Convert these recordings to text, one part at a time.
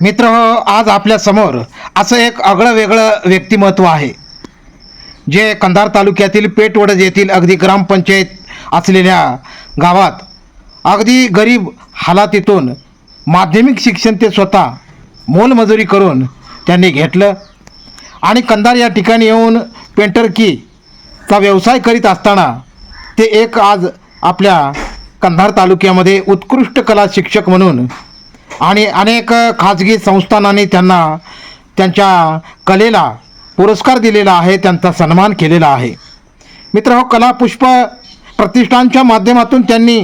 मित्र हो आज आपल्यासमोर असं एक आगळं वेगळं व्यक्तिमत्व आहे जे कंधार तालुक्यातील पेटवडज येथील अगदी ग्रामपंचायत असलेल्या गावात अगदी गरीब हालातीतून माध्यमिक शिक्षण ते स्वतः मोलमजुरी करून त्यांनी घेतलं. आणि कंधार या ठिकाणी येऊन पेंटर की चा व्यवसाय करीत असताना ते एक आज आपल्या कंधार तालुक्यामध्ये उत्कृष्ट कला शिक्षक म्हणून आणि अनेक खाजगी संस्थानांनी त्यांना त्यांच्या कलेला पुरस्कार दिलेला आहे त्यांचा सन्मान केलेला आहे. मित्र हो कला पुष्प प्रतिष्ठानच्या माध्यमातून त्यांनी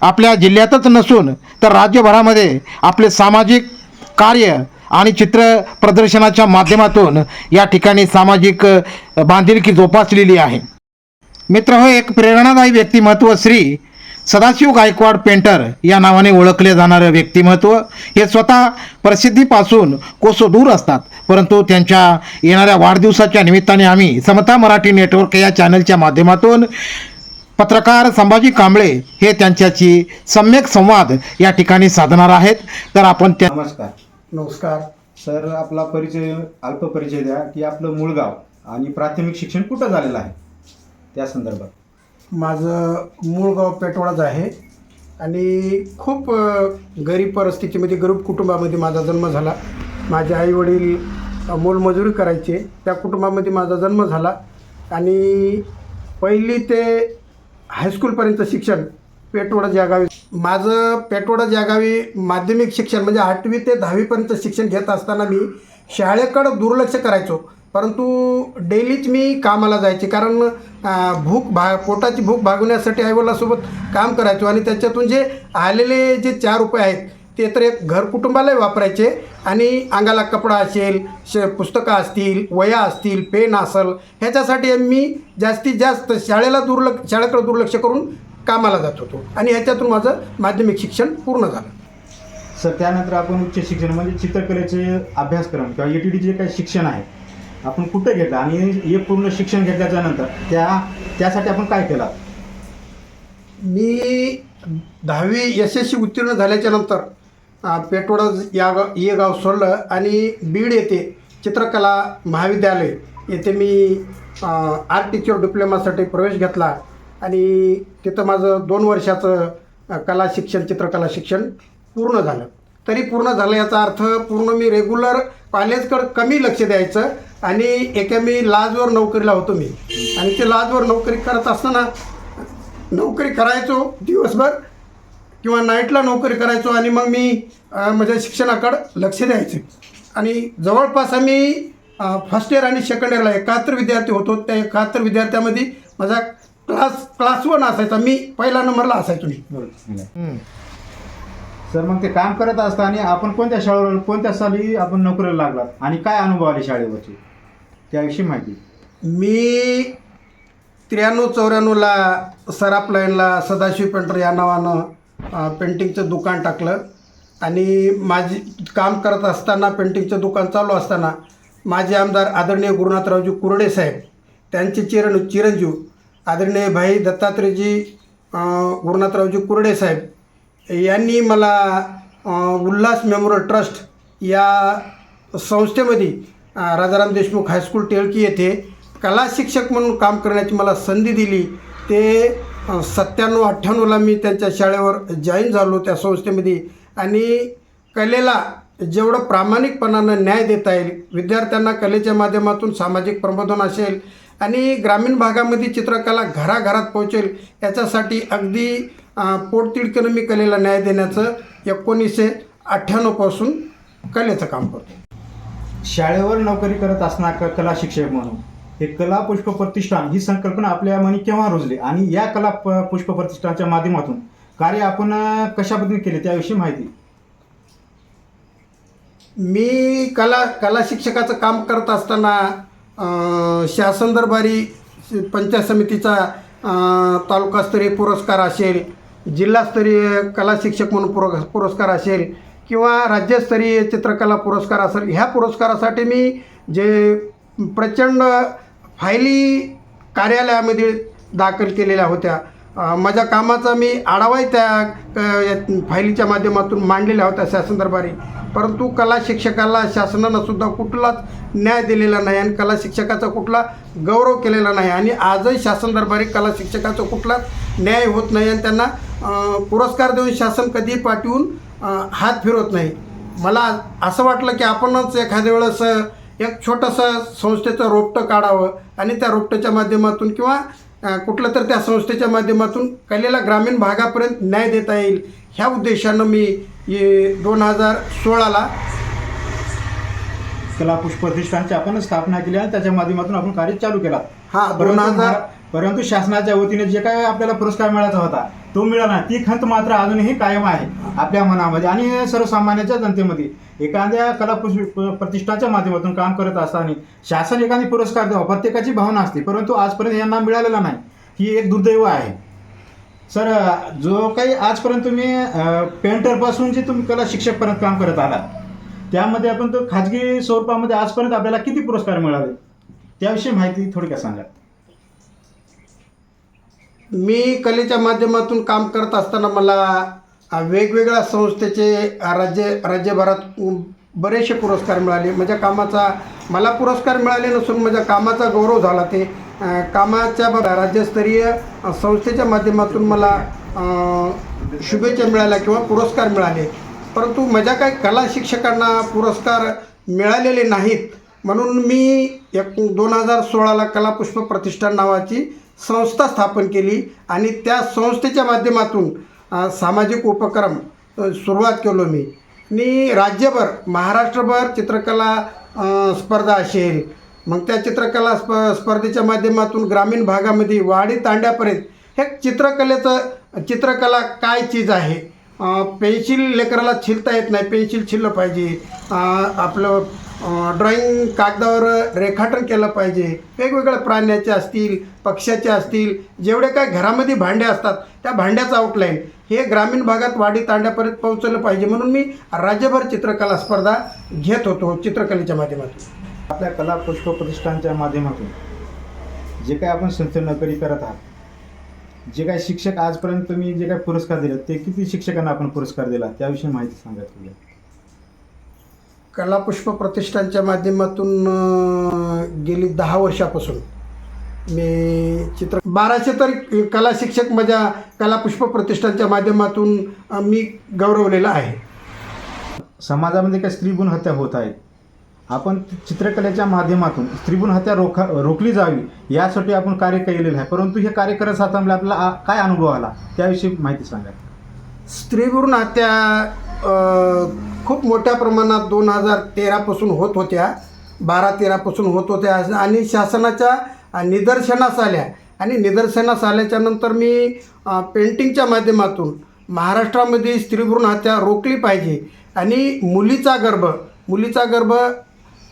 आपल्या जिल्ह्यातच नसून तर राज्यभरामध्ये आपले सामाजिक कार्य आणि चित्र प्रदर्शनाच्या माध्यमातून या ठिकाणी सामाजिक बांधिलकी जोपासलेली आहे. मित्र हो एक प्रेरणादायी व्यक्तिमत्व श्री सदाशिव गायकवाड पेंटर या नावाने ओळखले जाणारं व्यक्तिमत्व हे स्वतः प्रसिद्धीपासून कोसो दूर असतात. परंतु त्यांच्या येणाऱ्या वाढदिवसाच्या निमित्ताने आम्ही समता मराठी नेटवर्क या चॅनलच्या माध्यमातून पत्रकार संभाजी कांबळे हे त्यांच्याशी सम्यक संवाद या ठिकाणी साधणार आहेत. तर आपण त्या नमस्कार. नमस्कार. सर आपला परिचय अल्प परिचय द्या की आपलं मूळ गाव आणि प्राथमिक शिक्षण कुठं झालेलं आहे? त्या संदर्भात. माझं मूळ गाव पेटवाडाच आहे. आणि खूप गरीब परिस्थितीमध्ये गरीब कुटुंबामध्ये माझा जन्म झाला. माझे आईवडील मोलमजुरी करायचे. त्या कुटुंबामध्ये माझा जन्म झाला. आणि पहिली ते हायस्कूलपर्यंत शिक्षण पेटवडा या गावी. माझं पेटवडा या गावी माध्यमिक शिक्षण म्हणजे आठवी ते दहावीपर्यंत शिक्षण घेत असताना मी शाळेकडं दुर्लक्ष करायचो. परंतु डेलीच मी कामाला जायचे कारण भूक भा पोटाची भूक भागवण्यासाठी आईवडिलासोबत काम करायचो आणि त्याच्यातून जे आलेले जे चार रुपये आहेत ते तर एक घर कुटुंबालाही वापरायचे आणि अंगाला कपडा असेल श पुस्तकं असतील वया असतील पेन असेल ह्याच्यासाठी मी जास्तीत जास्त शाळेला दुर्लक्ष शाळेकडे दुर्लक्ष करून कामाला जात होतो आणि ह्याच्यातून माझं माध्यमिक शिक्षण पूर्ण झालं. सर त्यानंतर आपण उच्च शिक्षण म्हणजे चित्रकलेचे अभ्यासक्रम किंवा ए टी जे काही शिक्षण आहे आपण कुठं घेतलं? आणि हे पूर्ण शिक्षण घेतल्याच्या नंतर त्या त्यासाठी आपण काय केलं? मी दहावी यशस्वी उत्तीर्ण झाल्याच्यानंतर पेटवडा या गाव हे गाव सोडलं आणि बीड येथे चित्रकला महाविद्यालय येथे मी आर्ट टीचर डिप्लोमासाठी प्रवेश घेतला. आणि तिथं माझं दोन वर्षाचं कला शिक्षण चित्रकला शिक्षण पूर्ण झालं. तरी पूर्ण झालं याचा अर्थ पूर्ण मी रेग्युलर कॉलेजकडं कमी लक्ष द्यायचं. आणि एका मी लाजवर नोकरीला होतो मी. आणि ते लाजवर नोकरी करत असताना नोकरी करायचो दिवसभर किंवा नाईटला नोकरी करायचो आणि मग मी माझ्या शिक्षणाकडं लक्ष द्यायचे. आणि जवळपास आम्ही फर्स्ट इयर आणि सेकंड इयरला एकाहत्तर विद्यार्थी होतो. त्या एकाहत्तर विद्यार्थ्यामध्ये माझा क्लास क्लास वन असायचा. मी पहिला नंबरला असायचो मी. सर मग ते काम करत असताना आपण कोणत्या शाळेवर कोणत्या साली आपण नोकरीला लागलात? आणि काय अनुभव आले शाळेवरची? त्याविषयी माहिती. मी त्र्याण्णव चौऱ्याण्णवला सराफ लाईनला सदाशिव पेंटर या नावानं पेंटिंगचं दुकान टाकलं. आणि माझी काम करत असताना पेंटिंगचं दुकान चालू असताना माझे आमदार आदरणीय गुरुनाथरावजी कुरडे साहेब त्यांचे चिरण चिरंजीव आदरणीय भाई दत्तात्रेयजी गुरुनाथरावजी कुरडे साहेब यांनी मला उल्हास मेमोरियल ट्रस्ट या संस्थेमध्ये राजाराम देशमुख हायस्कूल टेळकी येथे कला शिक्षक म्हणून काम करण्याची मला संधी दिली. ते सत्त्याण्णव अठ्ठ्याण्णवला मी त्यांच्या शाळेवर जॉईन झालो त्या संस्थेमध्ये आणि कलेला जेवढं प्रामाणिकपणानं न्याय देता येईल विद्यार्थ्यांना कलेच्या माध्यमातून सामाजिक प्रबोधन असेल आणि ग्रामीण भागामध्ये चित्रकला घराघरात पोहोचेल याच्यासाठी अगदी पोटतिडकीनं मी कलेला न्याय देण्याचं एकोणीसशे अठ्ठ्याण्णवपासून कलेचं काम करतो. शाळेवर नोकरी करत असणार क- कला शिक्षक म्हणून. हे कला पुष्प प्रतिष्ठान ही संकल्पना आपल्या मनी केव्हा रुजली? आणि या कला प- पुष्प प्रतिष्ठानच्या माध्यमातून कार्य आपण अं, कशा पद्धतीने केले त्याविषयी माहिती? मी कला कला शिक्षकाचं काम करत असताना शासन दरबारी पंचायत समितीचा तालुकास्तरीय पुरस्कार असेल जिल्हास्तरीय कला शिक्षक म्हणून पुर पुरस्कार असेल किंवा राज्यस्तरीय चित्रकला पुरस्कार असेल ह्या पुरस्कारासाठी मी जे प्रचंड फायली कार्यालयामध्ये दाखल केलेल्या होत्या. माझ्या कामाचा मी आढावाही त्या फायलीच्या या फाईलीच्या माध्यमातून मांडलेल्या होत्या शासन दरबारी परंतु कला शिक्षकाला शासनानं सुद्धा कुठलाच न्याय दिलेला नाही आणि कला शिक्षकाचा कुठला गौरव केलेला नाही आणि आजही शासन दरबारी कला शिक्षकाचा कुठलाच न्याय होत नाही आणि त्यांना पुरस्कार देऊन शासन कधीही पाठवून हात फिरवत नाही. मला असं वाटलं की आपणच एखाद्या वेळेस एक छोटंसं संस्थेचं रोपटं काढावं आणि त्या रोपट्याच्या माध्यमातून किंवा कुठलं तर त्या संस्थेच्या माध्यमातून कलेला ग्रामीण भागापर्यंत न्याय देता येईल. ह्या उद्देशानं मी दोन हजार सोळाला कला पुष्प प्रतिष्ठानची आपण स्थापना केली आणि त्याच्या माध्यमातून आपण कार्य चालू केला. हा, दोन हजार- परंतु शासनाच्या वतीने जे काय आपल्याला पुरस्कार मिळायचा होता तो मिळाला ती खंत मात्र अजूनही कायम आहे आपल्या मनामध्ये आणि सर्वसामान्यांच्या जनतेमध्ये. एखाद्या कला प्रतिष्ठाच्या माध्यमातून काम करत असताना शासन एखादी पुरस्कार द्यावा प्रत्येकाची भावना असते. परंतु आजपर्यंत यांना मिळालेला नाही. ही एक दुर्दैव आहे. सर जो काही आजपर्यंत तुम्ही पेंटरपासून जे तुम्ही कला शिक्षकपर्यंत काम करत आलात त्यामध्ये आपण तो खाजगी स्वरूपामध्ये आजपर्यंत आपल्याला किती पुरस्कार मिळाले? त्याविषयी माहिती थोडक्यात सांगा. मी कलेच्या माध्यमातून काम करत असताना मला वेगवेगळ्या संस्थेचे राज्य राज्यभरात बरेचसे पुरस्कार मिळाले. माझ्या कामाचा मला पुरस्कार मिळाले नसून माझ्या कामाचा गौरव झाला ते. कामाच्या ब- राज्यस्तरीय संस्थेच्या माध्यमातून मला शुभेच्छा मिळाल्या किंवा पुरस्कार मिळाले. परंतु माझ्या काही कला शिक्षकांना पुरस्कार मिळालेले नाहीत. म्हणून मी एक दोन हजार सोळाला कलापुष्प प्रतिष्ठान नावाची संस्था स्थापन केली आणि त्या संस्थेच्या माध्यमातून सामाजिक उपक्रम सुरुवात केलो मी. आणि राज्यभर महाराष्ट्रभर चित्रकला स्पर्धा असेल. मग त्या चित्रकला स्प स्पर्धेच्या माध्यमातून ग्रामीण भागामध्ये वाडी तांड्यापर्यंत हे चित्रकलेचं चित्रकला काय चीज आहे? पेन्सिल लेकराला छिलता येत नाही. पेन्सिल छिललं पाहिजे. आपलं ड्रॉइंग कागदावर रेखाटन केलं पाहिजे. वेगवेगळ्या प्राण्याचे असतील पक्ष्याचे असतील जेवढे काय घरामध्ये भांडे असतात त्या भांड्याचं आउटलाईन हे ग्रामीण भागात वाडी तांड्यापर्यंत पोहोचलं पाहिजे म्हणून मी राज्यभर चित्रकला स्पर्धा घेत होतो चित्रकलेच्या माध्यमातून. आपल्या कला पुष्प प्रतिष्ठानच्या माध्यमातून जे काय आपण संस्थे नोकरी करत आहात जे काय शिक्षक आजपर्यंत तुम्ही जे काय पुरस्कार दिले ते किती शिक्षकांना आपण पुरस्कार दिला त्याविषयी माहिती सांगा तुम्ही कलापुष्प प्रतिष्ठानच्या माध्यमातून गेली दहा वर्षापासून मी चित्र बाराशे तरी कला शिक्षक माझ्या कलापुष्प प्रतिष्ठानच्या माध्यमातून मी गौरवलेला आहे. समाजामध्ये काही स्त्रीगुण हत्या होत आहेत. आपण चित्रकलेच्या माध्यमातून स्त्रीगुण हत्या रोखा रोखली जावी यासाठी आपण कार्य केलेलं आहे. परंतु हे कार्य करत असताना आपल्याला काय अनुभव आला? त्याविषयी माहिती सांगा. स्त्रीभ्रूण हत्या खूप मोठ्या प्रमाणात दोन हजार तेरापासून होत होत्या बारा तेरापासून होत होत्या. आणि शासनाच्या निदर्शनास आल्या. आणि निदर्शनास आल्याच्यानंतर मी पेंटिंगच्या माध्यमातून महाराष्ट्रामध्ये स्त्रीभ्रूण हत्या रोखली पाहिजे. आणि मुलीचा गर्भ मुलीचा गर्भ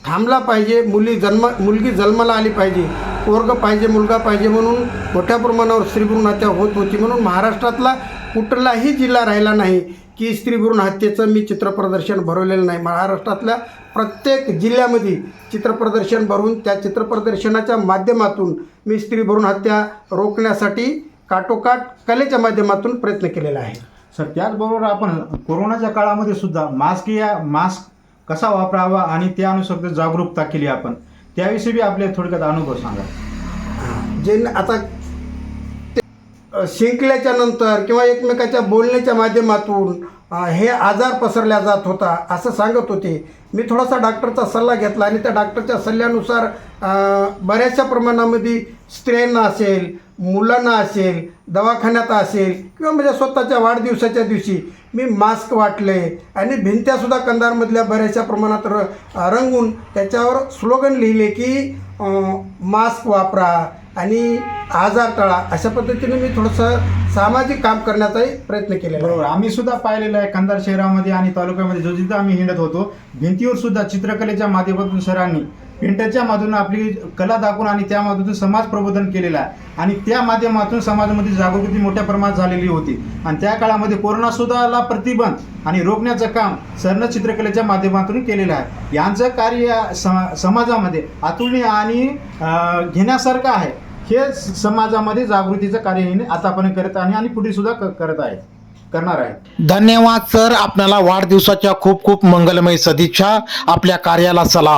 थांबला पाहिजे. मुली जन्म मुलगी जन्माला आली पाहिजे. पोरग पाहिजे मुलगा पाहिजे म्हणून मोठ्या प्रमाणावर स्त्रीभ्रूण हत्या होत होती म्हणून महाराष्ट्रातला कुठलाही जिल्हा राहिला नाही. की स्त्रीभ्रूण हत्येचं मी चित्रप्रदर्शन भरवलेलं नाही. महाराष्ट्रातल्या प्रत्येक जिल्ह्यामध्ये चित्रप्रदर्शन भरवून त्या चित्रप्रदर्शनाच्या माध्यमातून मी स्त्रीभ्रूण हत्या रोखण्यासाठी काटोकाट कलेच्या माध्यमातून प्रयत्न केलेला आहे. सर त्याचबरोबर आपण कोरोनाच्या काळामध्ये सुद्धा मास्क या मास्क कसा वापरावा आणि त्यानुसार जागरूकता केली आपण त्याविषयी बी आपले थोडक्यात अनुभव सांगा. जे आता शिंकल्याच्या नंतर किंवा एकमेकाच्या बोलण्याच्या माध्यमातून हे आजार पसरल्या जात होता असं सांगत होते. मी थोडासा डॉक्टरचा सल्ला घेतला आणि त्या डॉक्टरच्या सल्ल्यानुसार बऱ्याचशा प्रमाणामध्ये स्त्रियांना असेल मुलांना असेल दवाखान्यात असेल किंवा माझ्या स्वतःच्या वाढदिवसाच्या दिवशी मी मास्क वाटले आणि भिंत्यासुद्धा कंधारमधल्या बऱ्याचशा प्रमाणात र रंगून त्याच्यावर स्लोगन लिहिले की मास्क वापरा आणि आजार टाळा अशा पद्धतीने मी थोडंसं सामाजिक काम करण्याचाही प्रयत्न केलेला बरोबर. आम्ही सुद्धा पाहिलेलं आहे कंधार शहरामध्ये आणि तालुक्यामध्ये जो जिथं आम्ही हिंडत होतो भिंतीवर सुद्धा चित्रकलेच्या माध्यमातून सरांनी पेंटरच्या माध्यमातून आपली कला दाखवून आणि त्या माध्यमातून समाज प्रबोधन केलेलं आहे. आणि त्या माध्यमातून समाजामध्ये जागृती मोठ्या प्रमाणात झालेली होती. आणि त्या काळामध्ये कोरोना सुद्धाला प्रतिबंध आणि रोखण्याचं काम सरनं चित्रकलेच्या माध्यमातून केलेलं आहे. यांचं कार्य समा समाजामध्ये अतुलनीय आणि घेण्यासारखं आहे. हे समाजामध्ये जागृतीचं कार्य हिने आतापर्यंत करत आहे आणि पुढे सुद्धा क- करत आहे करणार आहे धन्यवाद सर. आपल्याला वाढदिवसाच्या खूप खूप मंगलमय सदिच्छा. आपल्या कार्याला सलाम.